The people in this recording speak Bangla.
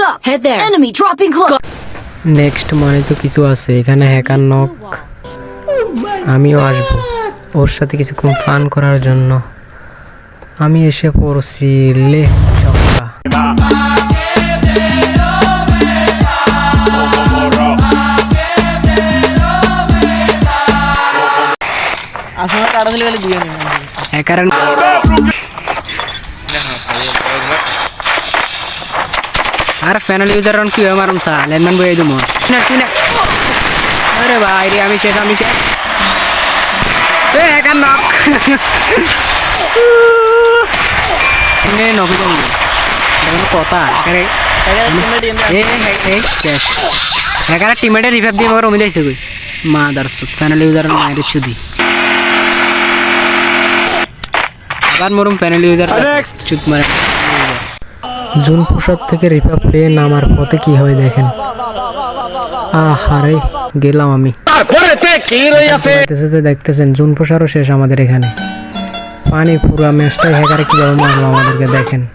up! Head there! Enemy dropping close! Next মানে তো কিছু আছে এখানে হ্যাকার নক আমিও আসব ওর সাথে কিছুক্ষণ ফান করার জন্য আমি এসে পড়ছি লে চক্কা আসলে গেলে দিয়ে আর ফ্যানাল ইউজার রান কি আমার চা ল্যান্ডম্যান বই দিমো। না তুই না। আরে ভাই রে আমি শেষ আমি শেষ। এ হ্যাকার নক এনে নক যাব এটা কথা এখানে এ এ শেষ এখানে টিমেটের রিভাইভ দিয়ে আমার রমি দিয়েছে কই? মা দারসুত ফ্যানাল ইউজার মায়ের চুদি। আবার মরুম ফ্যানাল ইউজার চুত মারে। জুন প্রসাদ থেকে রিপা পেয়ে নামার পথে কি হয় দেখেন। আহারে, গেলাম আমি। দেখতেছেন জুন প্রসারও শেষ আমাদের এখানে। পানি পুরা ম্যাচটাই হ্যাকারে কীভাবে মারলো আমাদেরকে, দেখেন।